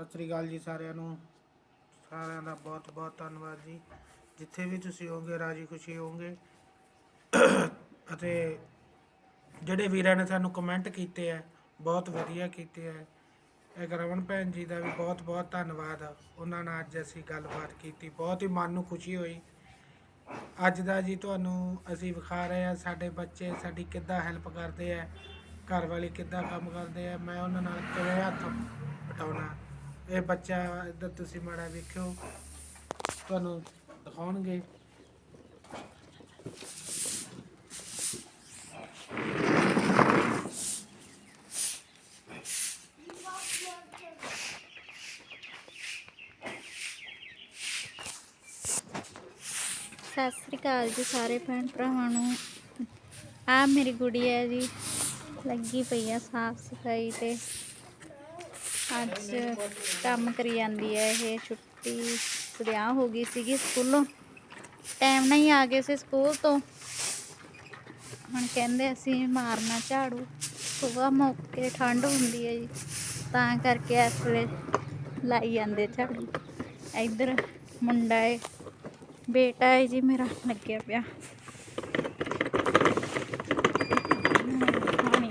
ਸਤਿ ਸ੍ਰੀ ਅਕਾਲ ਜੀ ਸਾਰਿਆਂ ਨੂੰ। ਸਾਰਿਆਂ ਦਾ ਬਹੁਤ ਬਹੁਤ ਧੰਨਵਾਦ ਜੀ। ਜਿੱਥੇ ਵੀ ਤੁਸੀਂ ਹੋਗੇ ਰਾਜੀ ਖੁਸ਼ੀ ਹੋਗੇ ਅਤੇ ਜਿਹੜੇ ਵੀਰਾਂ ਨੇ ਸਾਨੂੰ ਕਮੈਂਟ ਕੀਤੇ ਆ, ਬਹੁਤ ਵਧੀਆ ਕੀਤੇ ਆ। ਇੱਕ ਰਮਨ ਭੈਣ ਜੀ ਦਾ ਵੀ ਬਹੁਤ ਬਹੁਤ ਧੰਨਵਾਦ। ਉਹਨਾਂ ਨਾਲ ਅੱਜ ਅਸੀਂ ਗੱਲਬਾਤ ਕੀਤੀ। ਬਹੁਤ ਹੀ ਮਨ ਨੂੰ ਖੁਸ਼ੀ ਹੋਈ। ਅੱਜ ਦਾ ਜੀ ਤੁਹਾਨੂੰ ਅਸੀਂ ਵਿਖਾ ਰਹੇ ਆ ਸਾਡੇ ਬੱਚੇ ਸਾਡੀ ਕਿੱਦਾਂ ਹੈਲਪ ਕਰਦੇ ਆ, ਘਰ ਵਾਲੇ ਕਿੱਦਾਂ ਕੰਮ ਕਰਦੇ ਆ। ਮੈਂ ਉਹਨਾਂ ਨਾਲ ਕਿਵੇਂ ਹੱਥ ਵਟਾਉਣਾ ਇਹ ਬੱਚਾ ਇੱਧਰ ਤੁਸੀਂ ਮਾੜਾ ਵੇਖਿਓ। ਤੁਹਾਨੂੰ ਦਿਖਾਉਣਗੇ। ਸਤਿ ਸ੍ਰੀ ਅਕਾਲ ਜੀ ਸਾਰੇ ਭੈਣ ਭਰਾਵਾਂ ਨੂੰ। ਆ ਮੇਰੀ ਗੁੜੀਆ ਹੈ ਜੀ ਲੱਗੀ ਪਈ ਆ ਸਾਫ਼ ਸਫ਼ਾਈ ਤੇ। ਅੱਜ ਕੰਮ ਕਰੀ ਜਾਂਦੀ ਹੈ, ਇਹ ਛੁੱਟੀ ਵਿਆਹ ਹੋ ਗਈ ਸੀਗੀ ਸਕੂਲੋਂ। ਟਾਈਮ ਨਹੀਂ ਆ ਗਏ ਸੀ ਸਕੂਲ ਤੋਂ। ਹੁਣ ਕਹਿੰਦੇ ਅਸੀਂ ਮਾਰਨਾ ਝਾੜੂ। ਸੁਬਹ ਮੌਕੇ ਠੰਡ ਹੁੰਦੀ ਹੈ ਜੀ, ਤਾਂ ਕਰਕੇ ਇਸ ਵੇਲੇ ਲਾਈ ਜਾਂਦੇ ਝਾੜੂ। ਇੱਧਰ ਮੁੰਡਾ ਹੈ, ਬੇਟਾ ਹੈ ਜੀ ਮੇਰਾ, ਲੱਗਿਆ ਪਿਆ ਹੁਣੀ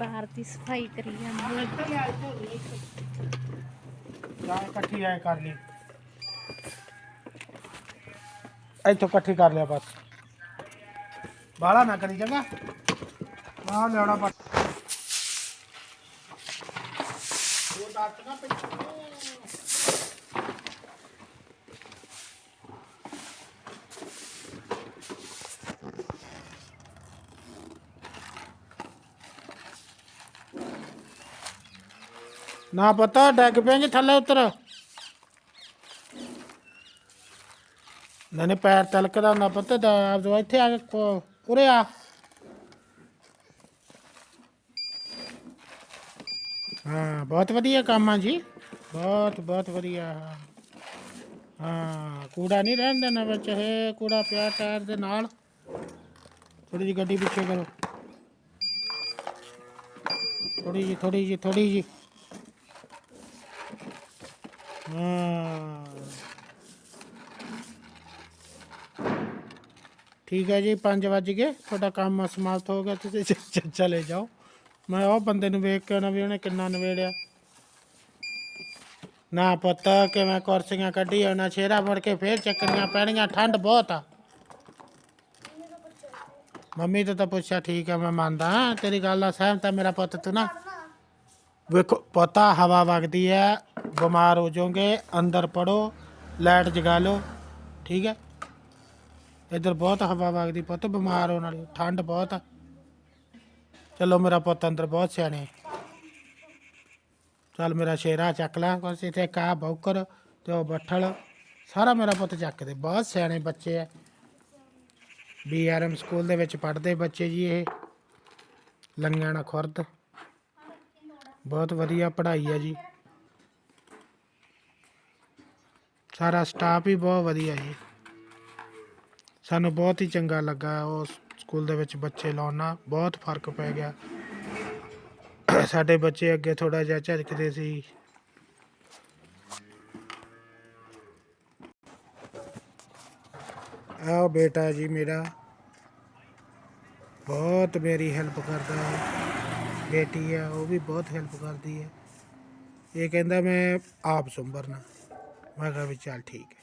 ਬਾਹਰ ਦੀ ਸਫ਼ਾਈ ਕਰੀ ਜਾਂਦੀ ਜਾਂ ਇਕੱਠੀ ਆਏ ਕਰ ਲਈ। ਇੱਥੋਂ ਇਕੱਠੀ ਕਰ ਲਿਆ ਬਸ। ਬਾਹਲਾ ਨਾ ਕਰੀ ਚੰਗਾ ਆਹ ਲਿਆਉਣਾ ਬਸ ਉਹ ਦੱਸ ਨਾ ਪਿੱਛੇ ਨਾ ਪਤਾ ਡੈਗ ਪਿਆਂਗੇ ਥੱਲੇ ਉਤਰ ਨਾਨੇ ਪੈਰ ਤਲਕਦਾ ਹੁੰਦਾ ਪਤਾ ਦਾ ਆਪਦੋ ਇੱਥੇ ਆ ਕੇ ਕੋ- ਉਰੇ ਆ ਹਾਂ ਬਹੁਤ ਵਧੀਆ ਕੰਮ ਆ ਜੀ ਬਹੁਤ ਬਹੁਤ ਵਧੀਆ ਹਾਂ। ਹਾਂ ਕੂੜਾ ਨਹੀਂ ਰਹਿਣ ਦੇਣਾ ਵਿੱਚ ਇਹ ਕੂੜਾ ਪਿਆ ਟਾਇਰ ਦੇ ਨਾਲ ਥੋੜੀ ਜੀ ਗੱਡੀ ਪਿੱਛੇ ਕਰੋ ਥੋੜੀ ਜੀ ਥੋੜੀ ਜੀ ਥੋੜੀ ਜੀ ਹਾਂ। ਠੀਕ ਹੈ ਜੀ 5 ਵੱਜ ਗਏ। ਤੁਹਾਡਾ ਕੰਮ ਸਮਾਪਤ ਹੋ ਗਿਆ, ਤੁਸੀਂ ਚ- ਚ- ਚਲੇ ਜਾਓ। ਮੈਂ ਉਹ ਬੰਦੇ ਨੂੰ ਵੇਖ ਕੇ ਨਾ ਵੀ ਉਹਨੇ ਕਿੰਨਾ ਨਵੇੜਿਆ ਨਾ ਪੁੱਤ, ਕਿਵੇਂ ਕੁਰਸੀਆਂ ਕੱਢੀ ਉਹਨਾਂ ਛੇਰਾ ਫੜ ਕੇ ਫੇਰ ਚੱਕਣੀਆਂ ਪੈਣੀਆਂ, ਠੰਡ ਬਹੁਤ ਆ। ਮੰਮੀ ਤੋਂ ਤਾਂ ਪੁੱਛਿਆ, ਠੀਕ ਹੈ ਮੈਂ ਮੰਨਦਾ ਤੇਰੀ ਗੱਲ ਨਾਲ ਸਹਿਮਤ ਹੈ ਮੇਰਾ ਪੁੱਤ, ਤੂੰ ਨਾ ਵੇਖੋ, ਪਤਾ ਹਵਾ ਵਗਦੀ ਹੈ, ਬਿਮਾਰ ਹੋ ਜਾਓਗੇ, ਅੰਦਰ ਪੜੋ, ਲਾਈਟ ਜਗਾ ਲਓ, ਠੀਕ ਹੈ? ਇੱਧਰ ਬਹੁਤ ਹਵਾ ਵਗਦੀ, ਪੁੱਤ, ਬਿਮਾਰ ਹੋਣ ਵਾਲੀ, ਠੰਡ ਬਹੁਤ ਆ। ਚਲੋ, ਮੇਰਾ ਪੁੱਤ ਅੰਦਰ ਬਹੁਤ ਸਿਆਣੇ ਹੈ। ਚੱਲ, ਮੇਰਾ ਸ਼ੇਰਾ ਚੱਕ ਲੈ, ਕੁਛ ਇੱਥੇ ਕਾ ਬੌਕਰ ਤੇ ਉਹ ਬੱਠਲ, ਸਾਰਾ ਮੇਰਾ ਪੁੱਤ ਚੱਕਦੇ ਬਹੁਤ ਸਿਆਣੇ ਬੱਚੇ ਆ। ਬੀਆਰਐਮ ਸਕੂਲ ਦੇ ਵਿੱਚ ਪੜ੍ਹਦੇ ਬੱਚੇ ਜੀ ਇਹ ਲੰਗਾਣਾ ਖੁਰਦ। ਬਹੁਤ ਵਧੀਆ ਪੜ੍ਹਾਈ ਹੈ ਜੀ। ਸਾਰਾ ਸਟਾਫ ਹੀ ਬਹੁਤ ਵਧੀਆ ਜੀ। ਸਾਨੂੰ ਬਹੁਤ ਹੀ ਚੰਗਾ ਲੱਗਾ ਉਸ ਸਕੂਲ ਦੇ ਵਿੱਚ ਬੱਚੇ ਲਾਉਣਾ ਬਹੁਤ ਫ਼ਰਕ ਪੈ ਗਿਆ। ਸਾਡੇ ਬੱਚੇ ਅੱਗੇ ਥੋੜਾ ਜਿਹਾ ਝਿਜਕਦੇ ਸੀ। ਆਹ ਬੇਟਾ ਜੀ ਮੇਰਾ, ਬਹੁਤ ਮੇਰੀ ਹੈਲਪ ਕਰਦਾ। ਹੈ ਬੇਟੀ ਆ ਉਹ ਵੀ ਬਹੁਤ ਹੈਲਪ ਕਰਦੀ ਹੈ ਇਹ ਕਹਿੰਦਾ ਮੈਂ ਆਪ ਸੰਭਰਨਾ। ਮੈਂ ਕਿਹਾ ਵੀ ਚੱਲ ਠੀਕ ਹੈ।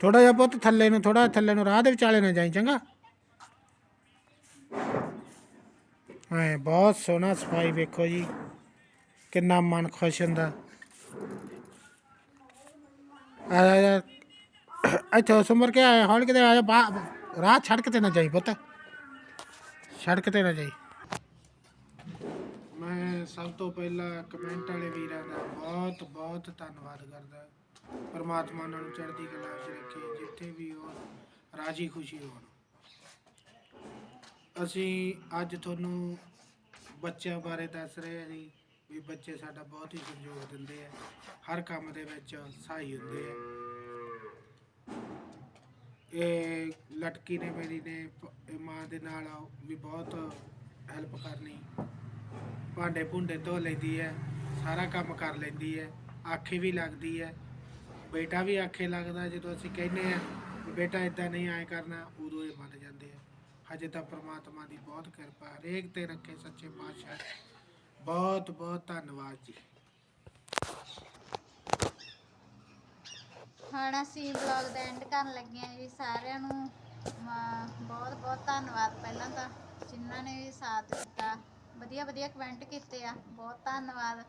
ਥੋੜਾ ਜਿਹਾ ਪੁੱਤ ਥੱਲੇ ਨੂੰ ਥੋੜਾ ਥੱਲੇ ਨੂੰ ਰਾਹ ਦੇ ਵਿਚਾਲੇ ਨਾ ਜਾਈ ਚੰਗਾ? ਹਾਂ ਬਹੁਤ ਸੋਹਣਾ ਸਫ਼ਾਈ ਵੇਖੋ ਜੀ। ਕਿੰਨਾ ਮਨ ਖੁਸ਼ ਹੁੰਦਾ। ਆ ਜਾ, ਆ ਜਾ। ਇੱਥੇ ਸੁਮਰ ਕੇ ਆਇਆ ਹੌਲ ਕਿਤੇ ਆਇਆ ਬਾ- ਰਾਹ ਸੜਕ ਤੇ ਨਾ ਜਾਈ ਪੁੱਤ। ਸੜਕ ਤੇ ਨਾ ਜਾਈ। ਮੈਂ ਸਭ ਤੋਂ ਪਹਿਲਾਂ ਕਮੈਂਟ ਵਾਲੇ ਵੀਰਾਂ ਦਾ ਬਹੁਤ ਬਹੁਤ ਧੰਨਵਾਦ ਕਰਦਾ। ਪਰਮਾਤਮਾ ਉਹਨਾਂ ਨੂੰ ਚੜ੍ਹਦੀ ਕਲਾ 'ਚ ਰੱਖੇ, ਜਿੱਥੇ ਵੀ ਉਹ ਰਾਜੀ ਖੁਸ਼ੀ ਹੋਣ। ਅਸੀਂ ਅੱਜ ਤੁਹਾਨੂੰ ਬੱਚਿਆਂ ਬਾਰੇ ਦੱਸ ਰਹੇ ਹਾਂ ਜੀ, ਵੀ ਬੱਚੇ ਸਾਡਾ ਬਹੁਤ ਹੀ ਸਹਿਯੋਗ ਦਿੰਦੇ ਆ। ਹਰ ਕੰਮ ਦੇ ਵਿੱਚ ਸਹਾਈ ਹੁੰਦੇ ਆ। ਇਹ ਲਟਕੀ ਨੇ ਮੇਰੀ ਨੇ ਦੇ ਨਾਲ ਵੀ ਬਹੁਤ ਹੈਲਪ ਕਰਨੀ। ਭਾਂਡੇ ਭੁੰਡੇ ਧੋ ਲੈਂਦੀ ਹੈ, ਸਾਰਾ ਕੰਮ ਕਰ ਲੈਂਦੀ ਹੈ, ਆਖੇ ਵੀ ਲੱਗਦੀ ਹੈ। ਬੇਟਾ ਵੀ ਆਖੇ ਲੱਗਦਾ, ਜਦੋਂ ਅਸੀਂ ਕਹਿੰਦੇ ਆ ਬੇਟਾ ਇਦਾਂ ਨਹੀਂ ਆਏ ਕਰਨਾ, ਉਦੋਂ ਇਹ ਮੰਨ ਜਾਂਦੇ ਆ। ਹਜੇ ਤਾਂ ਪ੍ਰਮਾਤਮਾ ਦੀ ਬਹੁਤ ਕਿਰਪਾ ਹਰੇਕ ਤੇ ਰੱਖੇ ਸੱਚੇ ਪਾਤਸ਼ਾਹ ਬਹੁਤ ਬਹੁਤ ਧੰਨਵਾਦ ਜੀ। ਹੁਣ ਅਸੀਂ ਵਲੌਗ ਦਾ ਐਂਡ ਕਰਨ ਲੱਗੇ ਹਾਂ ਜੀ, ਸਾਰਿਆਂ ਨੂੰ। ਬਹੁਤ ਬਹੁਤ ਧੰਨਵਾਦ ਪਹਿਲਾਂ ਤਾਂ, ਜਿਨ੍ਹਾਂ ਨੇ ਵੀ ਸਾਥ ਦਿੱਤਾ। ਵਧੀਆ ਵਧੀਆ ਕਮੈਂਟ ਕੀਤੇ ਆ, ਬਹੁਤ ਧੰਨਵਾਦ।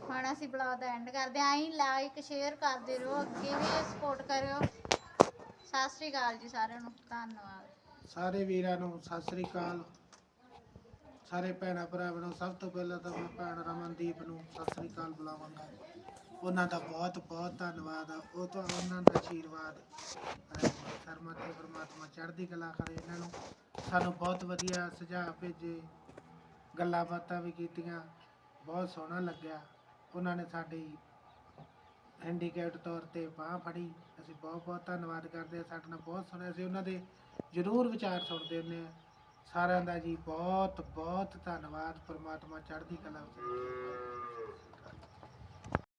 ਹੁਣ ਅਸੀਂ ਵਲੌਗ ਦਾ ਐਂਡ ਕਰਦੇ ਆਂ ਆਈ ਲਾਈਕ ਸ਼ੇਅਰ ਕਰਦੇ ਰਹੋ, ਅੱਗੇ ਵੀ ਸਪੋਰਟ ਕਰਿਓ। ਸਤਿ ਸ੍ਰੀ ਅਕਾਲ ਜੀ ਸਾਰਿਆਂ ਨੂੰ, ਧੰਨਵਾਦ। ਸਾਰੇ ਵੀਰਾਂ ਨੂੰ ਸਤਿ ਸ੍ਰੀ ਅਕਾਲ। ਸਾਰੇ ਭੈਣਾਂ ਭਰਾਵਾਂ ਨੂੰ ਸਭ ਤੋਂ ਪਹਿਲਾਂ ਤਾਂ ਮੈਂ ਭੈਣ ਰਮਨਦੀਪ ਨੂੰ ਸਤਿ ਸ੍ਰੀ ਅਕਾਲ ਬੁਲਾਵਾਂਗਾ। ਉਹਨਾਂ ਦਾ ਬਹੁਤ ਬਹੁਤ ਧੰਨਵਾਦ ਆ। ਉਹ ਤੋਂ ਉਹਨਾਂ ਦਾ ਆਸ਼ੀਰਵਾਦ ਸ਼ਰਮਾ ਤੇ ਪਰਮਾਤਮਾ ਚੜ੍ਹਦੀ ਕਲਾ ਕਰੇ ਇਹਨਾਂ ਨੂੰ। ਸਾਨੂੰ ਬਹੁਤ ਵਧੀਆ ਸੁਝਾਅ ਭੇਜੇ, ਗੱਲਾਂ ਬਾਤਾਂ ਵੀ ਕੀਤੀਆਂ, ਬਹੁਤ ਸੋਹਣਾ ਲੱਗਿਆ। ਉਹਨਾਂ ਨੇ ਸਾਡੀ ਹੈਂਡੀਕੈਪਟ ਤੌਰ ਤੇ ਬਾਹ ਫੜੀ। ਅਸੀਂ ਬਹੁਤ ਬਹੁਤ ਧੰਨਵਾਦ ਕਰਦੇ ਹਾਂ, ਸਾਡੇ ਨਾਲ ਬਹੁਤ ਸੋਹਣਾ ਅਸੀਂ ਉਹਨਾਂ ਦੇ ਜ਼ਰੂਰ ਵਿਚਾਰ ਸੁਣਦੇ ਹੁੰਦੇ ਹਾਂ ਸਾਰਿਆਂ ਦਾ ਜੀ ਬਹੁਤ ਬਹੁਤ ਧੰਨਵਾਦ। ਪਰਮਾਤਮਾ ਚੜ੍ਹਦੀ ਕਲਾ ਵਿੱਚ